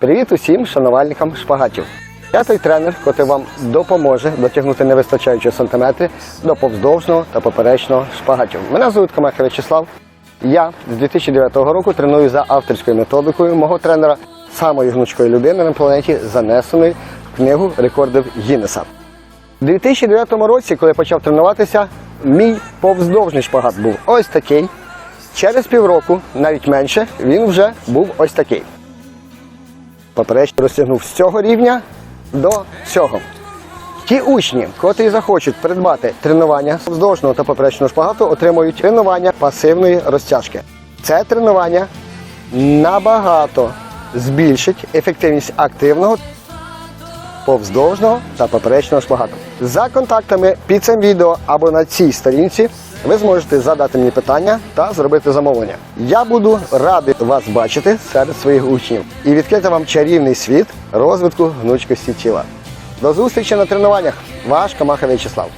Привіт усім шанувальникам шпагатів. Я той тренер, який вам допоможе дотягнути невистачаючі сантиметри до повздовжного та поперечного шпагатів. Мене звуть Камеха Вячеслав. Я з 2009 року треную за авторською методикою мого тренера самої гнучкої людини на планеті, занесеної в книгу рекордів Гіннеса. У 2009 році, коли я почав тренуватися, мій повздовжний шпагат був ось такий. Через півроку, навіть менше, він вже був ось такий. Поперечно розтягнув з цього рівня до цього. Ті учні, котрі захочуть придбати тренування вздовжного та поперечного шпагату, отримують тренування пасивної розтяжки. Це тренування набагато збільшить ефективність активного повздовжного та поперечного шпагату. За контактами під цим відео або на цій сторінці ви зможете задати мені питання та зробити замовлення. Я буду радий вас бачити серед своїх учнів і відкрити вам чарівний світ розвитку гнучкості тіла. До зустрічі на тренуваннях. Ваш Камаха В'ячеслав.